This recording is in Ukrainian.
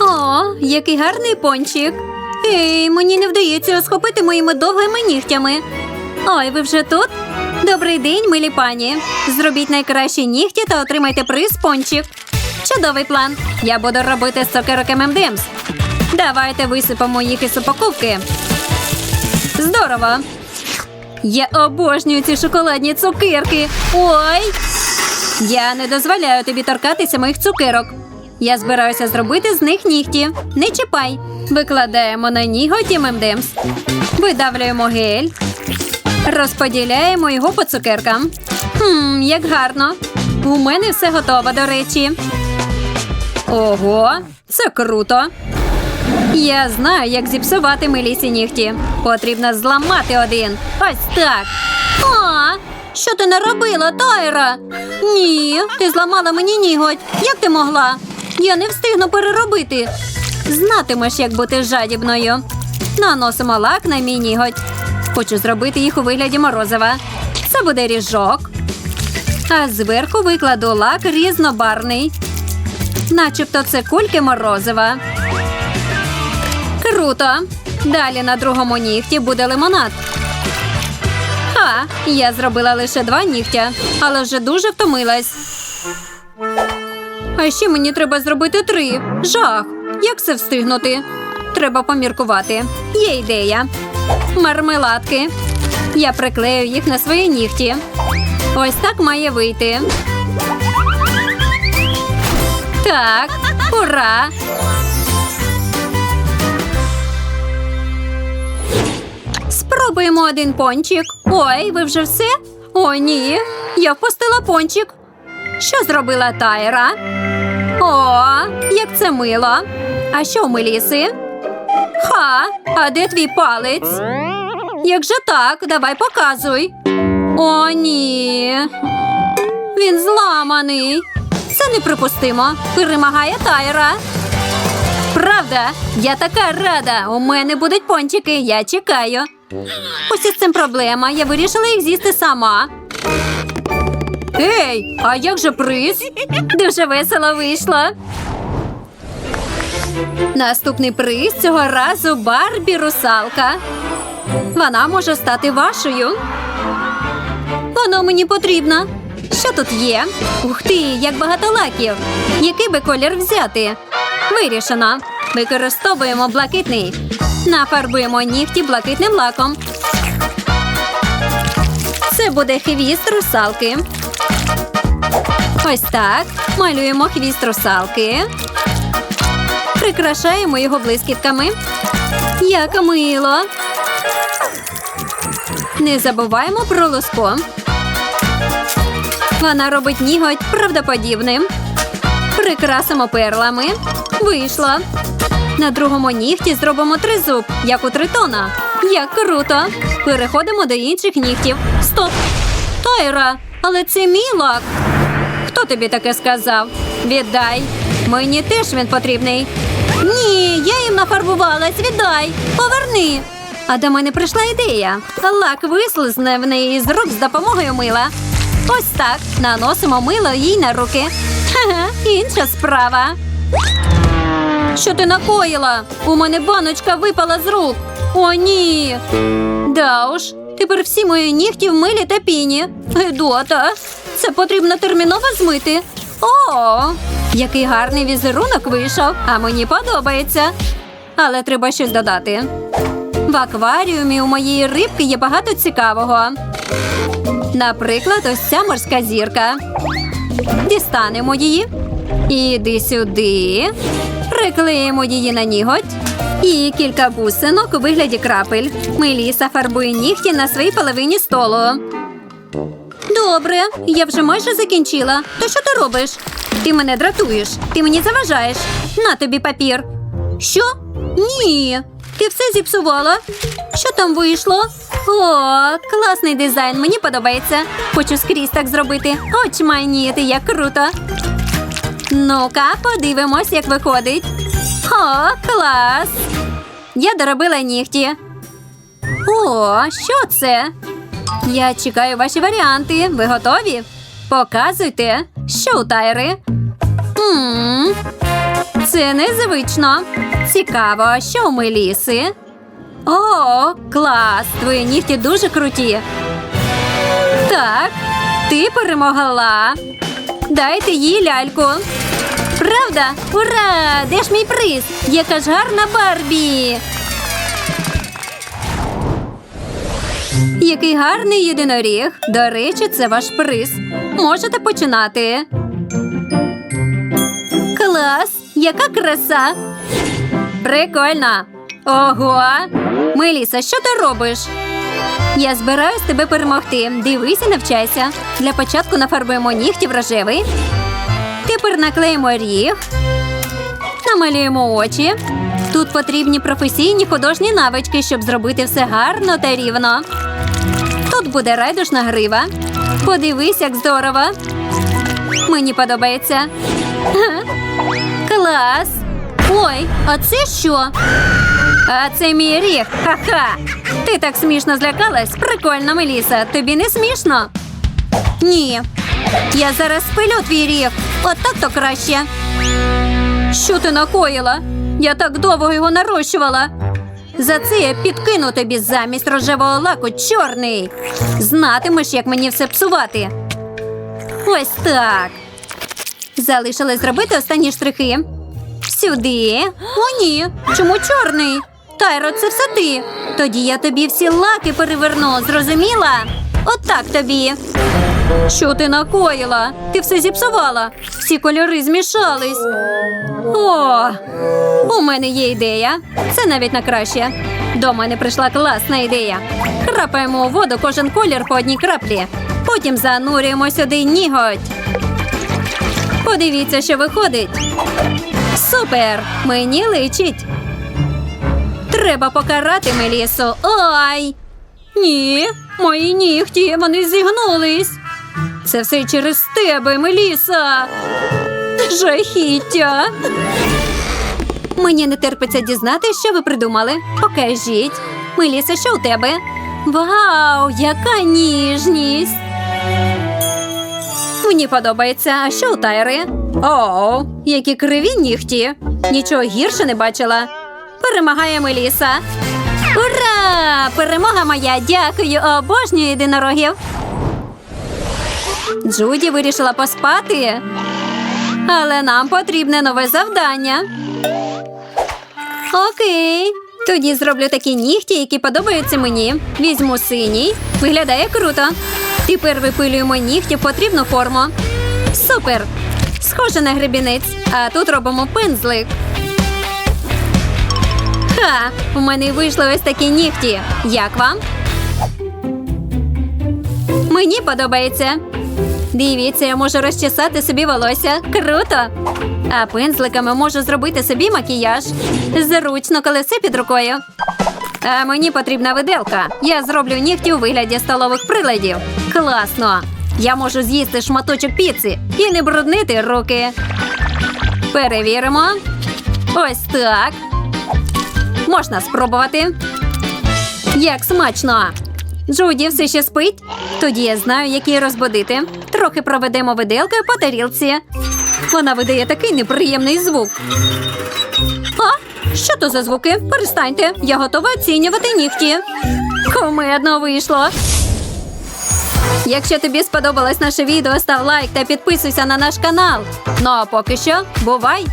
О, який гарний пончик. Ей, мені не вдається схопити моїми довгими нігтями. Ой, ви вже тут? Добрий день, милі пані. Зробіть найкращі нігті та отримайте приз пончик. Чудовий план. Я буду робити з цукерок ММДМС. Давайте висипемо їх із упаковки. Здорово. Я обожнюю ці шоколадні цукерки. Ой! Я не дозволяю тобі торкатися моїх цукерок. Я збираюся зробити з них нігті. Не чіпай. Викладаємо на ніготі ММДМС. Видавлюємо гель. Розподіляємо його по цукеркам. Хм, як гарно. У мене все готово, до речі. Ого, це круто. Я знаю, як зіпсувати милісі нігті. Потрібно зламати один. Ось так. А, що ти наробила, Тайра? Ні, ти зламала мені ніготь. Як ти могла? Я не встигну переробити. Знатимеш, як бути жадібною. Наносимо лак на мій ніготь. Хочу зробити їх у вигляді морозива. Це буде ріжок. А зверху викладу лак різнобарний. Начебто це кульки морозива. Круто. Далі на другому нігті буде лимонад. Ха, я зробила лише два нігтя, але вже дуже втомилась. А ще мені треба зробити три. Жах. Як це встигнути? Треба поміркувати. Є ідея. Мармеладки. Я приклею їх на свої нігті. Ось так має вийти. Так, ура! Спробуємо один пончик. Ой, ви вже все? О, ні. Я впустила пончик. Що зробила Тайра? Це мило. А що у Меліси? Ха, а де твій палець? Як же так? Давай показуй. О, ні. Він зламаний. Це неприпустимо. Перемагає Тайра. Правда, я така рада. У мене будуть пончики, я чекаю. Ось із цим проблема. Я вирішила їх з'їсти сама. Ей, а як же приз? Дуже весело вийшло. Наступний приз цього разу Барбі русалка. Вона може стати вашою. Воно мені потрібно. Що тут є? Ух ти, як багато лаків. Який би колір взяти? Вирішено. Використовуємо блакитний. Нафарбуємо нігті блакитним лаком. Це буде хвіст русалки. Ось так. Малюємо хвіст русалки. Прикрашаємо його блискітками. Як мило. Не забуваємо про луско. Вона робить ніготь правдоподібним. Прикрасимо перлами. Вийшло. На другому нігті зробимо тризуб, як у тритона. Як круто! Переходимо до інших нігтів. Стоп! Тайра, але це мій лак. Хто тобі таке сказав? Віддай. Мені теж він потрібний. Я їм нафарбувалась. Віддай. Поверни. А до мене прийшла ідея. Лак вислизне в неї з рук з допомогою мила. Ось так. Наносимо мило їй на руки. Ха-ха, інша справа. Що ти накоїла? У мене баночка випала з рук. О, ні. Да уж, тепер всі мої нігті в милі та піні. Гедота, це потрібно терміново змити. О, який гарний візерунок вийшов, а мені подобається. Але треба щось додати. В акваріумі у моєї рибки є багато цікавого. Наприклад, ось ця морська зірка. Дістанемо її. Іди сюди. Приклеїмо її на ніготь. І кілька бусинок у вигляді крапель. Меліса фарбує нігті на своїй половині столу. Добре, я вже майже закінчила. То що ти робиш? Ти мене дратуєш. Ти мені заважаєш. На тобі папір. Що? Ні. Ти все зіпсувала. Що там вийшло? О, класний дизайн, мені подобається. Хочу скрізь так зробити. Очмайніти, як круто. Ну-ка, подивимось, як виходить. О, клас! Я доробила нігті. О, що це? Я чекаю ваші варіанти. Ви готові? Показуйте, що у Тайри. М Це незвично. Цікаво, що у Меліси? О, клас! Твої нігті дуже круті. Так, ти перемогла. Дайте їй ляльку. Правда? Ура! Де ж мій приз? Яка ж гарна Барбі! Який гарний єдиноріг. До речі, це ваш приз. Можете починати. Клас! Яка краса! Прикольно! Ого! Меліса, що ти робиш? Я збираюсь тебе перемогти. Дивись і навчайся. Для початку нафарбуємо нігті в рожевий. Тепер наклеїмо ріг. Намалюємо очі. Тут потрібні професійні художні навички, щоб зробити все гарно та рівно. Тут буде райдушна грива. Подивись, як здорово. Мені подобається. Клас. Ой, а це що? А це мій ріг. Ха-ха. Ти так смішно злякалась. Прикольно, Меліса. Тобі не смішно? Ні. Я зараз спилю твій ріг. От так то краще. Що ти накоїла? Я так довго його нарощувала. За це я підкину тобі замість рожевого лаку чорний. Знатимеш, як мені все псувати. Ось так. Залишилось зробити останні штрихи. Сюди. О, ні. Чому чорний? Тайро, це все ти. Тоді я тобі всі лаки переверну, зрозуміла? Отак тобі. Що ти накоїла? Ти все зіпсувала. Всі кольори змішались. О, у мене є ідея. Це навіть на краще. До мене прийшла класна ідея. Крапаємо у воду кожен колір по одній краплі. Потім занурюємо сюди ніготь. Подивіться, що виходить. Супер! Мені личить. Треба покарати Мелісу. Ой! Ні, мої нігті, вони зігнулись. Це все через тебе, Меліса. Жахіття. Мені не терпиться дізнати, що ви придумали. Покажіть. Меліса, що у тебе? Вау, яка ніжність! Мені подобається. А що у Тайри? О, які криві нігті. Нічого гірше не бачила. Перемагає Меліса. Ура! Перемога моя! Дякую! Обожнюю єдинорогів. Джуді вирішила поспати. Але нам потрібне нове завдання. Окей. Тоді зроблю такі нігті, які подобаються мені. Візьму синій. Виглядає круто. Тепер випилюємо нігті в потрібну форму. Супер! Схоже на гребінець. А тут робимо пензлик. Ха! У мене вийшли ось такі нігті. Як вам? Мені подобається. Дивіться, я можу розчесати собі волосся. Круто! А пензликами можу зробити собі макіяж. Зручно, коли все під рукою. А мені потрібна виделка. Я зроблю нігті у вигляді столових приладів. Класно! Я можу з'їсти шматочок піци і не бруднити руки. Перевіримо. Ось так. Можна спробувати. Як смачно! Джуді все ще спить? Тоді я знаю, як її розбудити. Трохи проведемо виделкою по тарілці. Вона видає такий неприємний звук. А? Що то за звуки? Перестаньте. Я готова оцінювати нігті. Комедно вийшло. Якщо тобі сподобалось наше відео, став лайк та підписуйся на наш канал. Ну а поки що, бувай!